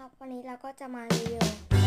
ครับวันนี้เราก็จะมารีวิว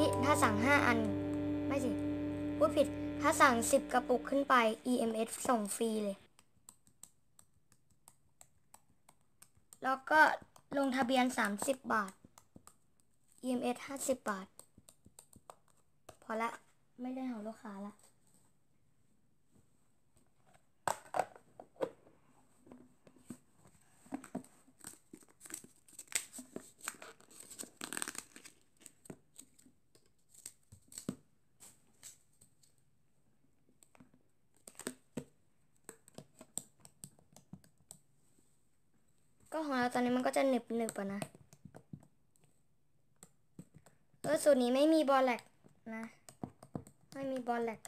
อิถ้าสั่งห้าอัน ไม่สิพูดผิด ถ้าสั่งสิบกระปุกขึ้นไป EMS ส่งฟรีเลย แล้วก็ลงทะเบียน 30 บาท EMS 50 บาท พอละ ไม่ได้หาลูกค้าละ ก็ ของเราตอนนี้มันก็จะหนึบหนึบอะนะเออสูตรนี้ไม่มีบอลแลกนะ ไม่มีบอลแลก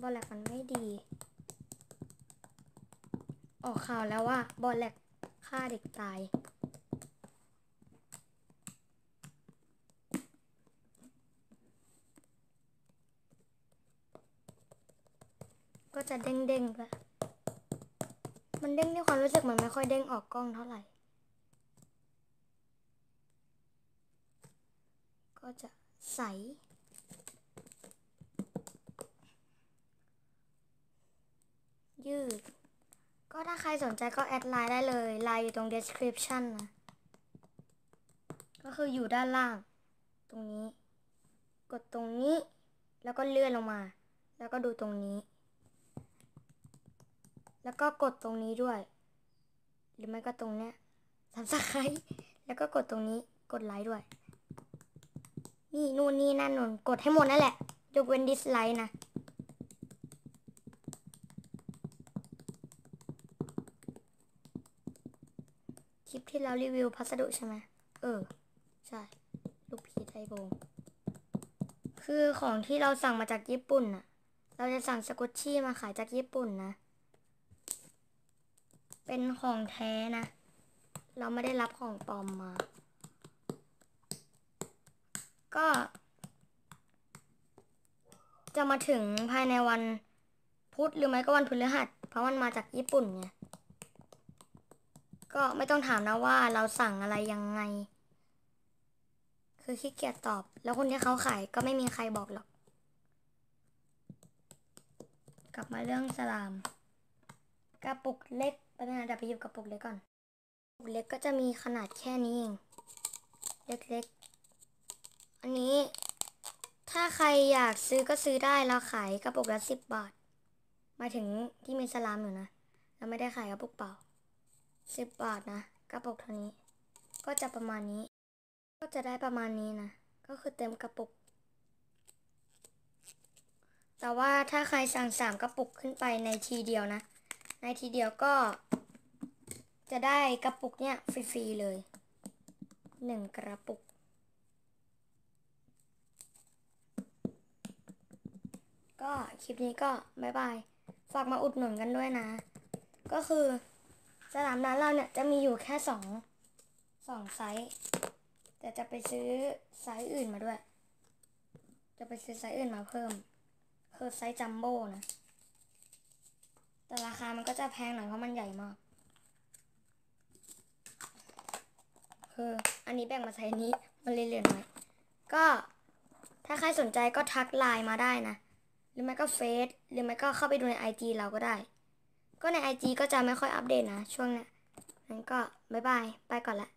บอลแลกมันไม่ดี ออกข่าวแล้วว่าบอลแลกฆ่าเด็กตายก็จะเด้งๆไป มันเด้งในความรู้สึกมันไม่ค่อยเด้งออกกล้องเท่าไหร่ ก็จะใส ยืด ก็ถ้าใครสนใจก็แอดไลน์ได้เลยไลน์อยู่ตรง description นะ ก็คืออยู่ด้านล่าง ตรงนี้ กดตรงนี้ แล้วก็เลื่อนลงมา แล้วก็ดูตรงนี้ แล้วก็กดตรงนี้ด้วย หรือไม่ก็ตรงเนี้ยสับสไครแล้วก็กดตรงนี้ กดไลค์ด้วย นี่นู่นนี่นั่นนนกดให้หมดนั่นแหละ ยกเว้นดิสไลค์นะ คลิปที่เรารีวิวพัสดุใช่ไหม เออ ใช่ ลูกพีไทโบ คือของที่เราสั่งมาจากญี่ปุ่นน่ะ เราจะสั่งสกุชชี่มาขายจากญี่ปุ่นนะ เป็นของแท้นะ เราไม่ได้รับของปลอมมา ก็ จะมาถึงภายในวันพุธหรือไม่ก็วันพฤหัส เพราะมันมาจากญี่ปุ่นไง ก็ไม่ต้องถามนะว่าเราสั่งอะไรยังไง คือขี้เกียจตอบ แล้วคนที่เขาขายก็ไม่มีใครบอกหรอก กลับมาเรื่องสลาม กระปุกเล็ก ไปนะเดี๋ยวไปหยิบกระปุกเล็กก่อนกระปุกเล็กก็จะมีขนาดแค่นี้เอง เล็กๆ อันนี้ ถ้าใครอยากซื้อก็ซื้อได้เราขายกระปุกละสิบบาท มาถึงที่มีสลามอยู่นะ เราไม่ได้ขายกระปุกเปล่าสิบบาทนะ กระปุกเท่านี้ ก็จะประมาณนี้ ก็จะได้ประมาณนี้นะ ก็คือเต็มกระปุก แต่ว่าถ้าใครสั่งสามกระปุกขึ้นไปในทีเดียวนะ ในทีเดียวก็ จะได้กระปุกเนี่ยฟรีๆเลยหนึ่งกระปุก ก็คลิปนี้ก็บายบาย ฝากมาอุดหนุนกันด้วยนะ ก็คือสนามนั้นเราเนี่ยจะมีอยู่แค่สองสองไซส์ แต่จะไปซื้อไซส์อื่นมาด้วย จะไปซื้อไซส์อื่นมาเพิ่ม คือไซส์จัมโบ้นะ คามันก็จะแพงหน่อยเพราะมันใหญ่มากเอออันนี้แบ่งมาใช้นี้มันเลยเหลือน้อยก็ถ้าใครสนใจก็ทักไลน์มาได้นะ หรือไม่ก็เฟซหรือไม่ก็เข้าไปดูใน IG เราก็ได้ ก็ใน IG ก็จะไม่ค่อยอัปเดตนะ ช่วงเนี้ยงั้นก็บ๊ายบาย ไปก่อนละ